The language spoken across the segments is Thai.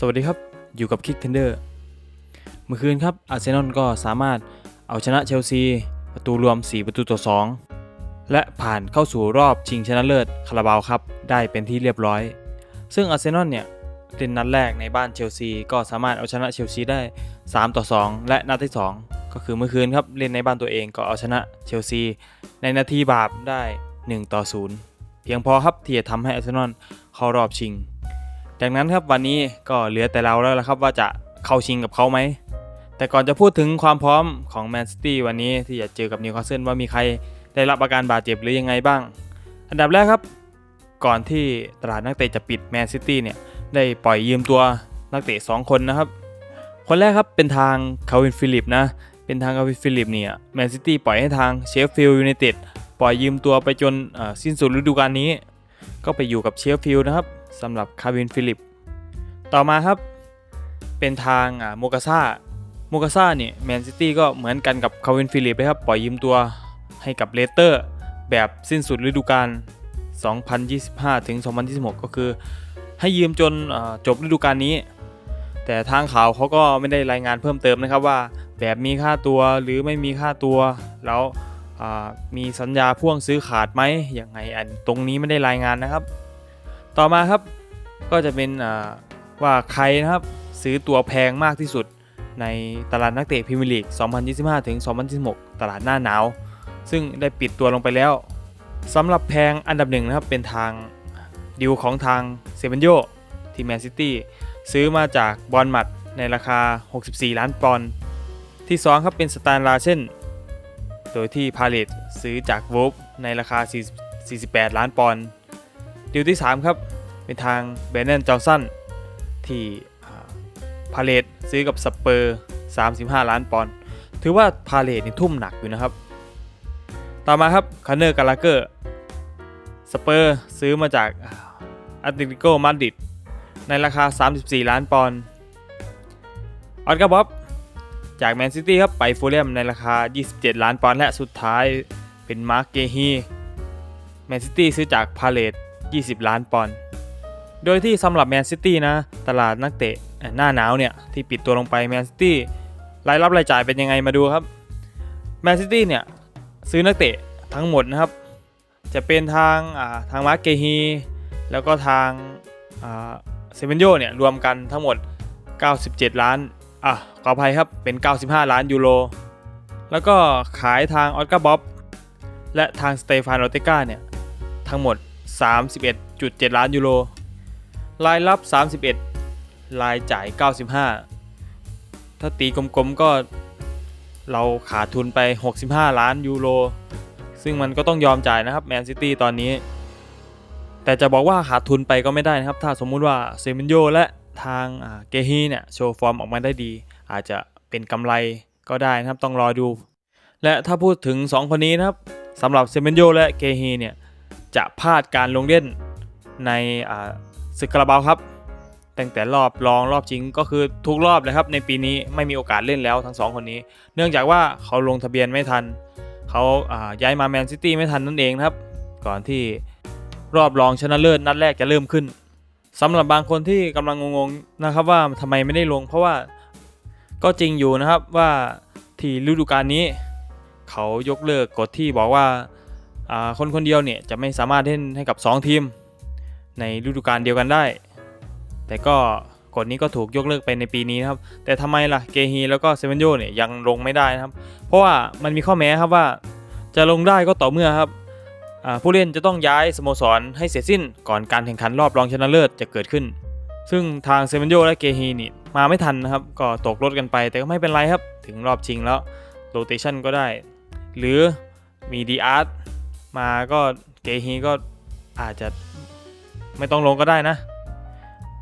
สวัสดีครับ อยู่กับคิกเทนเดอร์เมื่อคืนครับอาร์เซนอลก็สามารถเอาชนะเชลซี ประตูรวม 4 ประตูต่อ 2 และผ่านเข้าสู่รอบชิงชนะเลิศคาราบาวครับได้เป็นที่เรียบร้อย ซึ่งอาร์เซนอลเนี่ยเล่นนัดแรกในบ้านเชลซีก็สามารถเอาชนะเชลซีได้ 3 ต่อ 2 และนัดที่ 2 ก็คือเมื่อคืนครับเล่นในบ้านตัวเองก็เอาชนะเชลซี ในนาทีบาปได้ 1 ต่อ 0 เพียงพอครับที่จะทำให้อาร์เซนอลเข้ารอบชิง จากนั้นครับวันนี้ก็เหลือแต่เราแล้วละครับว่าจะเข้าชิงกับเขาไหม แต่ก่อนจะพูดถึงความพร้อมของแมนซิตี้วันนี้ที่จะเจอกับนิวคาสเซิลว่ามีใครได้รับอาการบาดเจ็บหรือยังไงบ้าง อันดับแรกครับ ก่อนที่ตลาดนักเตะจะปิดแมนซิตี้เนี่ยได้ปล่อยยืมตัวนักเตะ2 คนนะครับ คนแรกครับเป็นทางคาวินฟิลิปนะ เป็นทางคาวินฟิลิปเนี่ยแมนซิตี้ปล่อยให้ทางเชฟฟิลด์ยูไนเต็ดปล่อยยืมตัวไปจนสิ้นสุดฤดูกาลนี้ ก็ไปอยู่กับเชฟฟิลด์นะครับ สำหรับคาวินฟิลิป ต่อมาครับ เป็นทางอ่าโมกาซาโมกาซาเนี่ยแมนซิตี้ก็เหมือนกันกับคาวินฟิลิปเลยครับปล่อยยืมตัวให้กับเลสเตอร์ แบบสิ้นสุดฤดูกาล 2025 ถึง 2026 ก็คือ ให้ยืมจนจบฤดูกาลนี้ แต่ทางข่าวเขาก็ไม่ได้รายงานเพิ่มเติมนะครับว่าแบบมีค่าตัวหรือไม่มีค่าตัวแล้วมีสัญญาพ่วงซื้อขาดไหมอยังไงอันตรงนี้ไม่ได้รายงานนะครับ ต่อมาครับก็จะเป็นว่าใครนะครับซื้อตัวแพงมากที่สุดในตลาดนักเตะพรีเมียร์ลีก 2025 ถึง 2026 ตลาดหน้าหนาว ซึ่งได้ปิดตัวลงไปแล้วสำหรับแพงอันดับหนึ่งนะครับ เป็นทางดิวของทางเซเวนโยที่แมนซิตี้ซื้อมาจากบอลมัดในราคา 64 ล้านปอนด์ที่ 2 ครับเป็นสแตนลาเช่น โดยที่พาเลตซื้อจากวอลในราคา448 ล้านปอนด์ ดิวที่ 3 ครับ เป็นทางเบน n นจอห์สันที่พาเลตซื้อกับสเปอร์ 35 ล้านปอนด์ถือว่าพาเลตนี่ทุ่มหนักอยู่นะครับ ต่อมาครับคาเนอร์กาลาเกอร์สเปอร์ซื้อมาจากอัตติโกมาดริดในราคา 34 ล้านปอนด์ออสการ์บ๊อบจากแมนซิตี้ครับไปฟูลแลมในราคา 27 ล้านปอนด์และสุดท้ายเป็นมาร์กเกฮีแมนซิตี้ซื้อจากพาเลต 20 ล้านปอนด์ โดยที่สำหรับแมนซิตี้นะ ตลาดนักเตะหน้าหนาวเนี่ย ที่ปิดตัวลงไปแมนซิตี้รายรับรายจ่ายเป็นยังไงมาดูครับ แมนซิตี้เนี่ย ซื้อนักเตะทั้งหมดนะครับ จะเป็นทางาทางมาร์เกฮี แล้วก็ทางาเซเวนโยเนี่ย รวมกันทั้งหมด 97 ล้าน อะขออภัยครับเป็น 95 ล้านยูโรแล้วก็ขายทางออสการ์บ๊อบและทางสเตฟานโรเตกาเนี่ย ทั้งหมด 31.7 ล้านยูโร รายรับ 31 รายจ่าย 95 ถ้าตีกลมๆก็เราขาดทุนไป 65 ล้านยูโร ซึ่งมันก็ต้องยอมจ่ายนะครับแมนซิตี้ตอนนี้ แต่จะบอกว่าขาดทุนไปก็ไม่ได้นะครับ ถ้าสมมุติว่าเซมินโยและทางเกฮีเนี่ยโชว์ฟอร์มออกมาได้ดี อาจจะเป็นกำไรก็ได้นะครับต้องรอดู และถ้าพูดถึง 2 คนนี้นะครับสำหรับเซมินโยและเกฮีเนี่ย จะพลาดการลงเล่นในศึกคาราบาวครับ ตั้งแต่รอบรองรอบจริงก็คือทุกรอบเลยครับ ในปีนี้ไม่มีโอกาสเล่นแล้วทั้งสองคนนี้ เนื่องจากว่าเขาลงทะเบียนไม่ทัน เขาาย้ายมาแมนซิตี้ไม่ทันนั่นเองครับ ก่อนที่รอบรองชนะเลิศนัดแรกจะเริ่มขึ้นสำหรับบางคนที่กำลังงงๆนะครับว่าทำไมไม่ได้ลง เพราะว่าก็จริงอยู่นะครับว่าที่ฤดูกาลนี้ เขายกเลิกกฎที่บอกว่า คนคนเดียวเนี่ยจะไม่สามารถเล่นให้กับ 2 ทีม ในฤดูกาลเดียวกันได้ แต่ก็กฎนี้ก็ถูกยกเลิกไปในปีนี้นะครับ แต่ทำไมล่ะเกฮีแล้วก็เซเวนโยเนี่ยยังลงไม่ได้นะครับ เพราะว่ามันมีข้อแม้ครับว่าจะลงได้ก็ต่อเมื่อครับผู้เล่นจะต้องย้ายสโมสรให้เสร็จสิ้นก่อนการแข่งขันรอบรองชนะเลิศจะเกิดขึ้น ซึ่งทางเซเวนโยและเกฮีนี่มาไม่ทันนะครับ ก็ตกรถกันไปแต่ก็ไม่เป็นไรครับ ถึงรอบชิงแล้วโรเตชันก็ได้ หรือมีดีอาร์ต มาก็เกฮีก็อาจจะไม่ต้องลงก็ได้นะ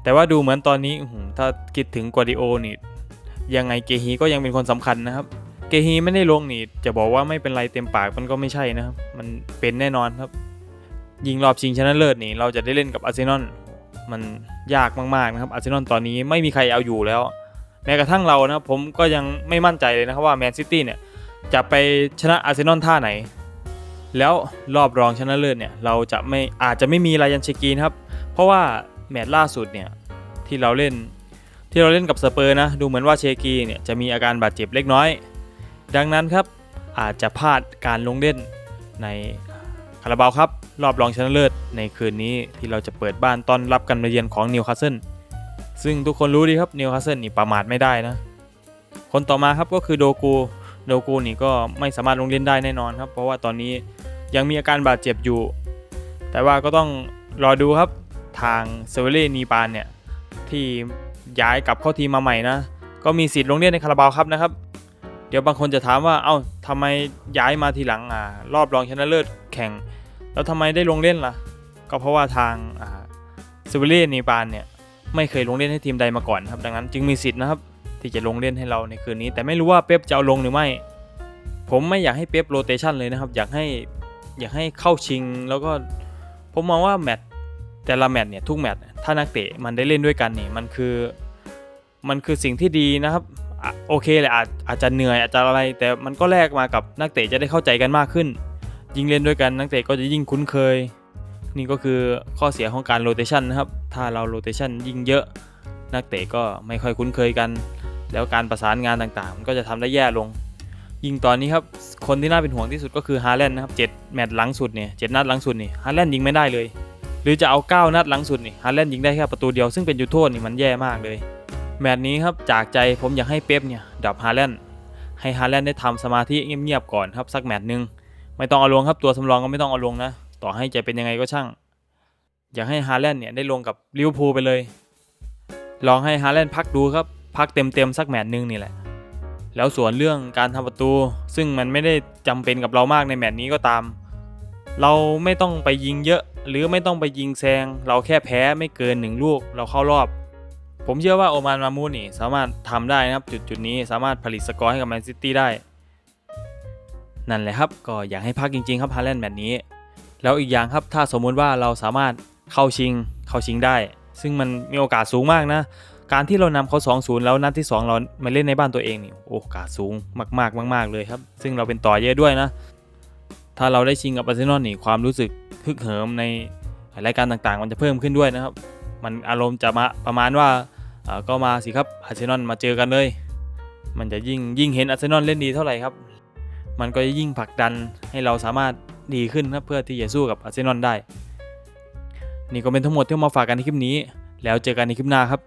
แต่ว่าดูเหมือนตอนนี้ถ้าคิดถึงกวาดิโอนี่ยังไงเกฮีก็ยังเป็นคนสำคัญนะครับ เกฮีไม่ได้ลงนี่จะบอกว่าไม่เป็นไรเต็มปากมันก็ไม่ใช่นะครับ มันเป็นแน่นอนครับ ยิงรอบชิงชนะเลิศนี่เราจะได้เล่นกับอาร์เซนอลมันยากมากๆนะครับอาร์เซนอลตอนนี้ไม่มีใครเอาอยู่แล้วแม้กระทั่งเรานะผมก็ยังไม่มั่นใจเลยนะครับว่าแมนซิตี้เนี่ยจะไปชนะอาร์เซนอลท่าไหน แล้วรอบรองชนะเลิศเนี่ยเราจะไม่อาจจะไม่มีรายยันเชกีนครับ เพราะว่าแมตช์ล่าสุดเนี่ยที่เราเล่นที่เราเล่นกับสเปอร์นะดูเหมือนว่าเชกีเนี่ยจะมีอาการบาดเจ็บเล็กน้อย ดังนั้นครับอาจจะพลาดการลงเล่นในคาราบาวครับรอบรองชนะเลิศในคืนนี้ที่เราจะเปิดบ้านต้อนรับกันมาเยือนของนิวคาสเซิลซึ่งทุกคนรู้ดีครับนิวคาสเซิลนี่ประมาทไม่ได้นะคนต่อมาครับก็คือโดกูโดกูนี่ก็ไม่สามารถลงเล่นได้แน่นอนครับ เพราะว่าตอนนี้ ยังมีอาการบาดเจ็บอยู่ แต่ว่าก็ต้องรอดูครับทางเซเวเล่นีปานเนี่ย ที่ย้ายกลับเข้าทีมมาใหม่นะ ก็มีสิทธิ์ลงเล่นในคาราบาวครับนะครับ เดี๋ยวบางคนจะถามว่าเอ้าทำไมย้ายมาทีหลังอ่ารอบรองชนะเลิศแข่ง แล้วทำไมได้ลงเล่นล่ะ ก็เพราะว่าทางอ่าเซเวเล่นีปานเนี่ยไม่เคยลงเล่นให้ทีมใดมาก่อนครับ ดังนั้นจึงมีสิทธิ์นะครับที่จะลงเล่นให้เราในคืนนี้ แต่ไม่รู้ว่าเป๊ปจะเอาลงหรือไม่ ผมไม่อยากให้เป๊ปโรเตชันเลยนะครับ อยากให้ อยากให้เข้าชิง แล้วก็ผมมองว่าแมตช์แต่ละแมตช์เนี่ยทุกแมตช์ถ้านักเตะมันได้เล่นด้วยกันนี่มันคือมันคือสิ่งที่ดีนะครับอโอเคแหละอาจอาจจะเหนื่อยอาจจะอะไร แต่มันก็แลกมากับนักเตะจะได้เข้าใจกันมากขึ้น ยิ่งเล่นด้วยกันนักเตะก็จะยิ่งคุ้นเคย นี่ก็คือข้อเสียของการโรเตชันนะครับ ถ้าเราโรเตชันยิ่งเยอะ นักเตะก็ไม่ค่อยคุ้นเคยกัน แล้วการประสานงานต่างๆมันก็จะทำได้แย่ลง ยิงตอนนี้ครับ คนที่น่าเป็นห่วงที่สุดก็คือฮาแลนด์นะครับเจ็ดแมตช์หลังสุดเนี่ยเจ็ดนัดหลังสุดนี่ฮาแลนด์ยิงไม่ได้เลย หรือจะเอา 9 นัดหลังสุดนี่ฮาแลนด์ยิงได้แค่ประตูเดียวซึ่งเป็นจุดโทษนี่มันแย่มากเลย แมตช์นี้ครับจากใจผมอยากให้เป๊ปเนี่ยดับฮาแลนด์ให้ฮาแลนด์ได้ทำสมาธิเงียบๆก่อนครับสักแมตช์หนึ่งไม่ต้องเอาลงครับตัวสำรองก็ไม่ต้องเอาลงนะ ต่อให้จะเป็นยังไงก็ช่าง อยากให้ฮาแลนด์เนี่ยได้ลงกับลิเวอร์พูลไปเลย ลองให้ฮาแลนด์พักดูครับพักเต็มๆสักแมตช์หนึงนี่แหละ แล้วส่วนเรื่องการทำประตู ซึ่งมันไม่ได้จำเป็นกับเรามากในแมตช์นี้ก็ตาม เราไม่ต้องไปยิงเยอะ หรือไม่ต้องไปยิงแซง เราแค่แพ้ไม่เกินหนึ่งลูกเราเข้ารอบ ผมเชื่อว่าโอมานมามูนี่สามารถทำได้นะครับจุดจุดนี้สามารถผลิตสกอร์ให้กับแมนซิตี้ได้ นั่นแหละครับก็อยากให้พักจริง ๆ ครับฮาแลนด์แมตช์นี้ แล้วอีกอย่างครับถ้าสมมุติว่าเราสามารถเข้าชิงเข้าชิงได้ ซึ่งมันมีโอกาสสูงมากนะ การที่เรานำเขา2-0แล้วนัดที่ 2 เรามาเล่นในบ้านตัวเองนี่โอกาสสูงมากๆมากๆเลยครับ ซึ่งเราเป็นต่อเยอะด้วยนะ ถ้าเราได้ชิงกับอาร์เซนอลนี่ความรู้สึกฮึกเหิมในรายการต่างๆ มันจะเพิ่มขึ้นด้วยนะครับ มันอารมณ์จะมาประมาณว่าก็มาสิครับอาร์เซนอลมาเจอกันเลย มันจะยิ่งยิ่งเห็นอาร์เซนอลเล่นดีเท่าไหร่ครับ มันก็จะยิ่งผลักดันให้เราสามารถดีขึ้นครับเพื่อที่จะสู้กับอาร์เซนอลได้ นี่ก็เป็นทั้งหมดที่มาฝากกันในคลิปนี้ แล้วเจอกันในคลิปหน้าครับ